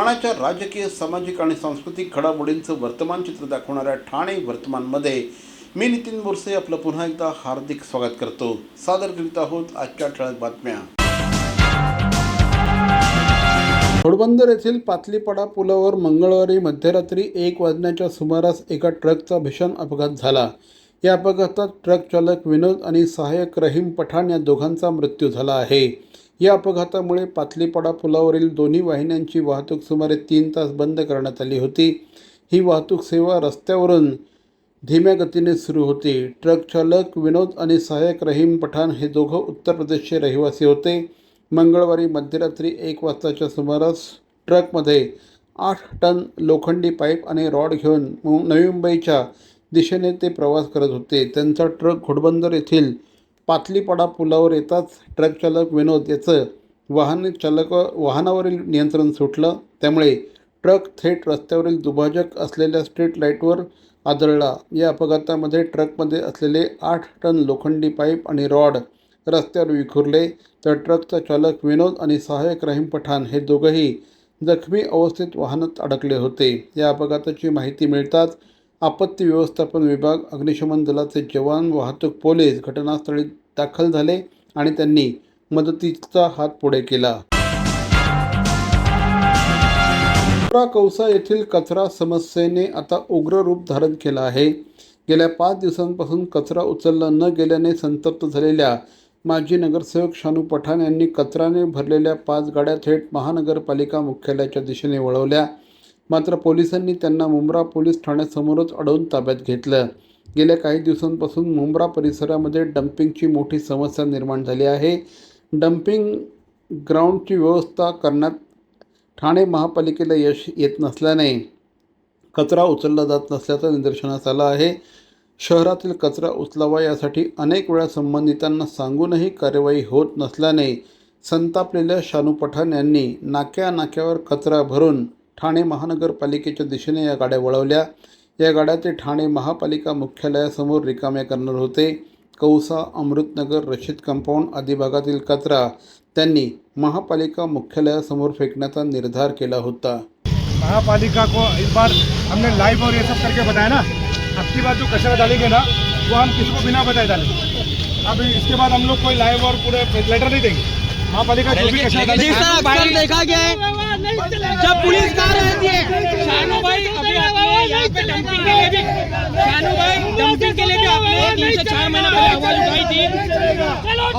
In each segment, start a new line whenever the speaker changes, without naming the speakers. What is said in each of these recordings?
ठाण्याच्या राजकीय सामाजिक आणि सांस्कृतिक घडामोडींचं वर्तमान चित्र दाखवणाऱ्या ठाणे वर्तमानमध्ये मी नितीन बोरसे आपलं पुन्हा एकदा हार्दिक स्वागत करतो. सादर करीत आहोत आजच्या ठळक बातम्या. घोडबंदर येथील पातलीपाडा पुलावर मंगळवारी मध्यरात्री एक वाजण्याच्या सुमारास एका ट्रकचा भीषण अपघात झाला. या अपघातात ट्रक चालक विनोद आणि सहाय्यक रहीम पठाण या दोघांचा मृत्यू झाला आहे. या अपघातामुळे पातलीपाडा पुलावरील दोन्ही वाहिन्यांची वाहतूक सुमारे तीन तास बंद करण्यात आली होती. ही वाहतूक सेवा रस्त्यावरून धीम्या गतीने सुरू होती. ट्रक चालक विनोद आणि सहाय्यक रहीम पठाण हे दोघं उत्तर प्रदेशचे रहिवासी होते. मंगळवारी मध्यरात्री एक वाजताच्या सुमारास ट्रकमध्ये आठ टन लोखंडी पाईप आणि रॉड घेऊन नवी मुंबईच्या दिशेने ते प्रवास करत होते. त्यांचा ट्रक घोडबंदर येथील पातलीपाडा पुलावर येताच ट्रक चालक विनोद याचं वाहन चालक वाहनावरील नियंत्रण सुटलं. त्यामुळे ट्रक थेट रस्त्यावरील दुभाजक असलेल्या स्ट्रीट लाईटवर आदळला. या अपघातामध्ये ट्रकमध्ये असलेले आठ टन लोखंडी पाईप आणि रॉड रस्त्यावर विखुरले. तर ट्रकचा चालक विनोद आणि सहाय्यक रहीम पठाण हे दोघंही जखमी अवस्थेत वाहनात अडकले होते. या अपघाताची माहिती मिळताच आपत्ती व्यवस्थापन विभाग अग्निशमन दलाचे जवान वाहतूक पोलीस घटनास्थळी दाखल झाले आणि त्यांनी मदतीचा हात पुढे केला. कौसा येथील कचरा समस्येने आता उग्र रूप धारण केलं आहे. गेल्या पाच दिवसांपासून कचरा उचलला न गेल्याने संतप्त झालेल्या माजी नगरसेवक शानू पठाण यांनी कचराने भरलेल्या पाच गाड्या थेट महानगरपालिका मुख्यालयाच्या दिशेने वळवल्या. मात्र पोलिसांनी त्यांना मुंब्रा पोलीस ठाण्यासमोरच अडवून ताब्यात घेतलं. गेल्या काही दिवसांपासून मुंब्रा परिसरामध्ये डम्पिंगची मोठी समस्या निर्माण झाली आहे. डम्पिंग ग्राउंडची व्यवस्था करण्यात ठाणे महापालिकेला यश येत नसल्याने कचरा उचलला जात नसल्याचं निदर्शनास आलं आहे. शहरातील कचरा उचलावा यासाठी अनेक वेळा संबंधितांना सांगूनही कार्यवाही होत नसल्याने संतापलेल्या शानू पठाण यांनी नाक्या नाक्यावर कचरा भरून ठाणे महानगरपालिकेच्या दिशेने या गाड्या वळवल्या. या गाड्या ते ठाणे महापालिका मुख्यालयासमोर रिकाम्या करणार होते. कौसा अमृतनगर रशीद कंपाऊंड आदी भागातील कचरा त्यांनी महापालिका मुख्यालयासमोर फेकण्याचा निर्धार केला होता.
महापालिका को इस बार हमने लाइव और ये सब करके बताया ना? अब की बार जो कचरा डालेंगे ना वो हम किसी को बिना बताए डालेंगे अब इसके बाद हम लोग कोई लाइव और पूरे लेटर नहीं देंगे। महापालिका जो भी कचरा डालेगी।
देखा गया है। जब पुलिस कार रहती है शानू भाई अभी आपने यहाँ पे डंपिंग के लिए भी। शानू भाई डंपिंग के लिए भी आपने तीन से चार महीना पहले आवाज़ उठाई थी।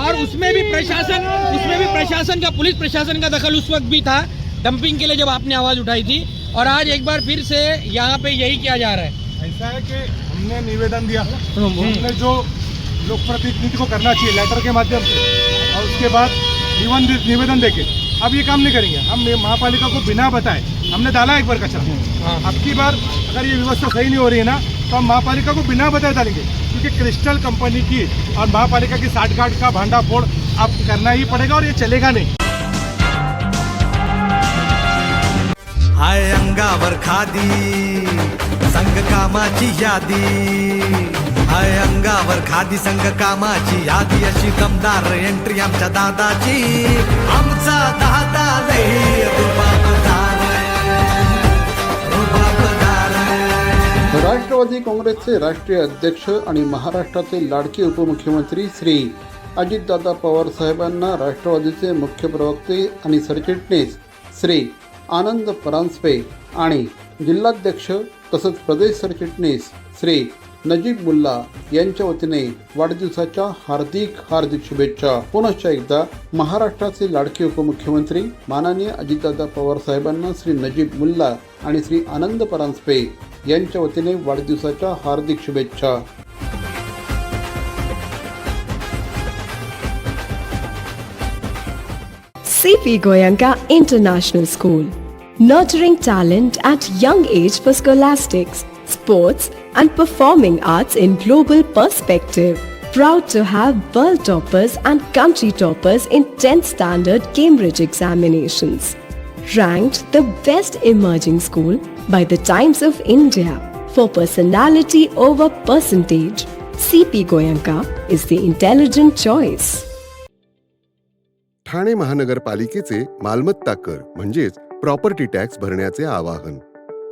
और उसमें भी प्रशासन उसमें भी प्रशासन का पुलिस प्रशासन का दखल उस वक्त भी था डंपिंग के लिए जब आपने आवाज़ उठाई थी। और आज एक बार फिर से यहाँ पे यही किया जा रहा है।
ऐसा है कि हमने निवेदन दिया। हमने जो लोक प्रतिनिधि को करना चाहिए लेटर के माध्यम से और उसके बाद निवेदन देके। अब ये काम नहीं करेंगे। हम महापालिका को बिना बताए हमने डाला एक बार कचरा। अब की बार अगर ये व्यवस्था सही नहीं हो रही है ना तो हम महापालिका को बिना बताए डालेंगे। क्योंकि क्रिस्टल कंपनी की और महापालिका की साठ गांठ का भांडा फोड़ अब करना ही पड़ेगा और ये चलेगा नहीं।
हाय अंगावर खादी संघ कामाची यादी। हाय अंगावर खादी संघ कामाची यादी अशी दमदार एंट्री आमच्या दादाची. आमचा दादा लई रुबाबदार रुबाबदार
राष्ट्रवादी काँग्रेसचे राष्ट्रीय अध्यक्ष आणि महाराष्ट्राचे लाडके उपमुख्यमंत्री श्री अजितदादा पवार साहेबांना राष्ट्रवादीचे मुख्य प्रवक्ते आणि सरचिटणीस श्री आनंद परांजपे आणि जिल्हाध्यक्ष तसंच प्रदेश सरचिटणीस श्री नजीब मुल्ला यांच्या वतीने वाढदिवसाच्या हार्दिक हार्दिक शुभेच्छा. पुनश्च एकदा महाराष्ट्राचे लाडके उपमुख्यमंत्री माननीय अजितदादा पवार साहेबांना श्री नजीब मुल्ला आणि श्री आनंद परांजपे यांच्या वतीने वाढदिवसाच्या हार्दिक शुभेच्छा.
CP Goyanka International School, nurturing talent at young age for scholastics, sports, and performing arts in global perspective. Proud to have world toppers and country toppers in 10th standard Cambridge examinations. Ranked the best emerging school by the Times of India for personality over percentage. CP Goyanka is the intelligent choice.
Thane महानगरपालिकेचे मालमत्ता कर म्हणजेच property tax भरण्याचे आवाहन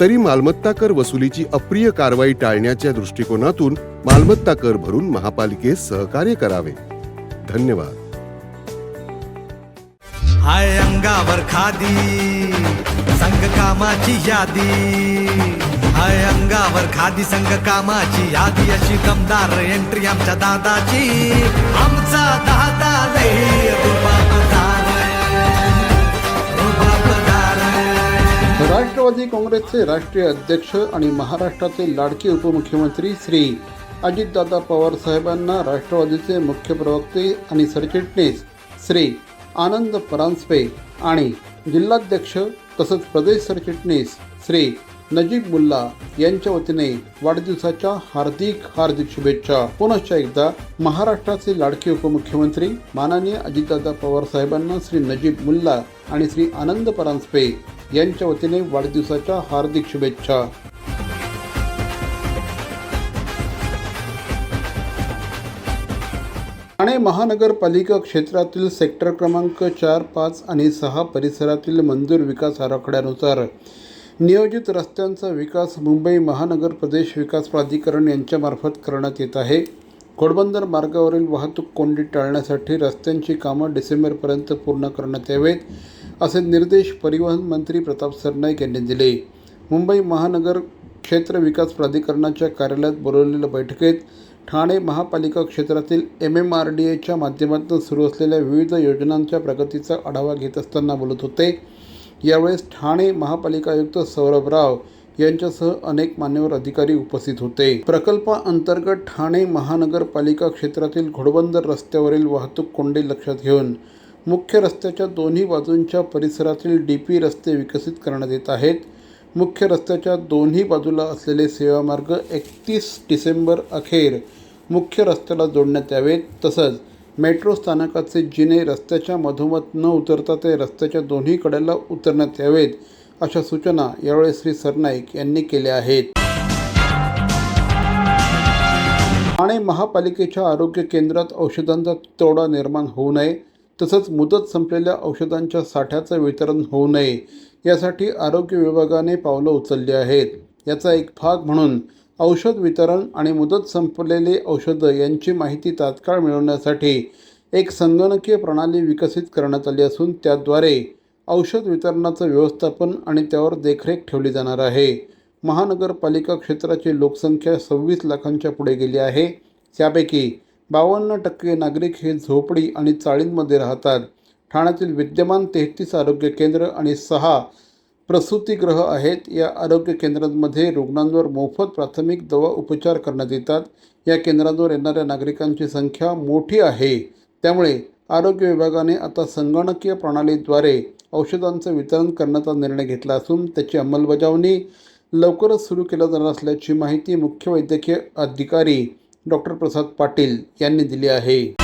तरी मालमत्ता कर वसुलीची अप्रिय कारवाई टाळण्याच्या दृष्टिकोनातून मालमत्ता कर भरून महापालिकेस सहकार्य करावे. धन्यवाद.
हाय अंगावर खादी संघ कामाची यादी. हाय अंगावर खादी संघ कामाची यादी. अशी दमदार एंट्री आमच्या दादाची. आमचा दादा
राष्ट्रवादी काँग्रेसचे राष्ट्रीय अध्यक्ष आणि महाराष्ट्राचे लाडके उपमुख्यमंत्री श्री अजितदादा पवार साहेबांना राष्ट्रवादीचे मुख्य प्रवक्ते आणि सरचिटणीस श्री आनंद परांजपे आणि जिल्हाध्यक्ष तसंच प्रदेश सरचिटणीस श्री नजीब मुल्ला यांच्या वतीने वाढदिवसाच्या हार्दिक हार्दिक शुभेच्छा. पुनश्च एकदा महाराष्ट्राचे लाडके उपमुख्यमंत्री माननीय अजितदादा पवार साहेबांना श्री नजीब मुल्ला आणि श्री आनंद परांजपे यांच्या वतीने वाढदिवसाच्या हार्दिक शुभेच्छा. ठाणे महानगरपालिका क्षेत्रातील सेक्टर क्रमांक चार पाच आणि सहा परिसरातील मंजूर विकास आराखड्यानुसार नियोजित रस्त्यांचा विकास मुंबई महानगर प्रदेश विकास प्राधिकरण यांच्यामार्फत करण्यात येत आहे. घोडबंदर मार्गावरील वाहतूक कोंडी टाळण्यासाठी रस्त्यांची कामं डिसेंबरपर्यंत पूर्ण करण्यात यावेत असे निर्देश परिवहन मंत्री प्रताप सरनाईक यांनी दिले. मुंबई महानगर क्षेत्र विकास प्राधिकरणाच्या कार्यालयात बोलवलेल्या बैठकीत ठाणे महापालिका क्षेत्रातील एम एम आर डी एच्या माध्यमातून सुरू असलेल्या विविध योजनांच्या प्रगतीचा आढावा घेत असताना बोलत होते. यावेळेस ठाणे महापालिका आयुक्त सौरभ राव यांच्यासह अनेक मान्यवर अधिकारी उपस्थित होते. प्रकल्पाअंतर्गत ठाणे महानगरपालिका क्षेत्रातील घोडबंदर रस्त्यावरील वाहतूक कोंडी लक्षात घेऊन मुख्य रस्त्याच्या दोन्ही बाजूंच्या परिसरातील डी पी रस्ते विकसित करण्यात येत आहेत. मुख्य रस्त्याच्या दोन्ही बाजूला असलेले सेवामार्ग एकतीस डिसेंबर अखेर मुख्य रस्त्याला जोडण्यात यावेत. तसंच मेट्रो स्थानकाचे जिने रस्त्याच्या मधोमध न उतरता ते रस्त्याच्या दोन्ही कडेला उतरण्यात यावेत अशा सूचना यावेळी श्री सरनाईक यांनी केल्या आहेत. ठाणे महापालिकेच्या आरोग्य केंद्रात औषधांचा तोडा निर्माण होऊ नये तसंच मुदत संपलेल्या औषधांच्या साठ्याचं वितरण होऊ नये यासाठी आरोग्य विभागाने पावलं उचलली आहेत. याचा एक भाग म्हणून औषध वितरण आणि मुदत संपलेले औषधं यांची माहिती तात्काळ मिळवण्यासाठी एक संगणकीय प्रणाली विकसित करण्यात आली असून त्याद्वारे औषध वितरणाचं व्यवस्थापन आणि त्यावर देखरेख ठेवली जाणार आहे. महानगरपालिका क्षेत्राची लोकसंख्या सव्वीस लाखांच्या पुढे गेली आहे. त्यापैकी बावन्न टक्के नागरिक हे झोपडी आणि चाळींमध्ये राहतात. ठाण्यातील विद्यमान तेहतीस आरोग्य केंद्र आणि सहा प्रसूतीग्रह आहेत. या आरोग्य केंद्रांमध्ये रुग्णांवर मोफत प्राथमिक दवा उपचार करण्यात येतात. या केंद्रांवर येणाऱ्या नागरिकांची संख्या मोठी आहे. त्यामुळे आरोग्य विभागाने आता संगणकीय प्रणालीद्वारे औषधांचं वितरण करण्याचा निर्णय घेतला असून त्याची अंमलबजावणी लवकरच सुरू केला जाणार असल्याची माहिती मुख्य वैद्यकीय अधिकारी डॉक्टर प्रसाद पाटील यांनी दिली आहे.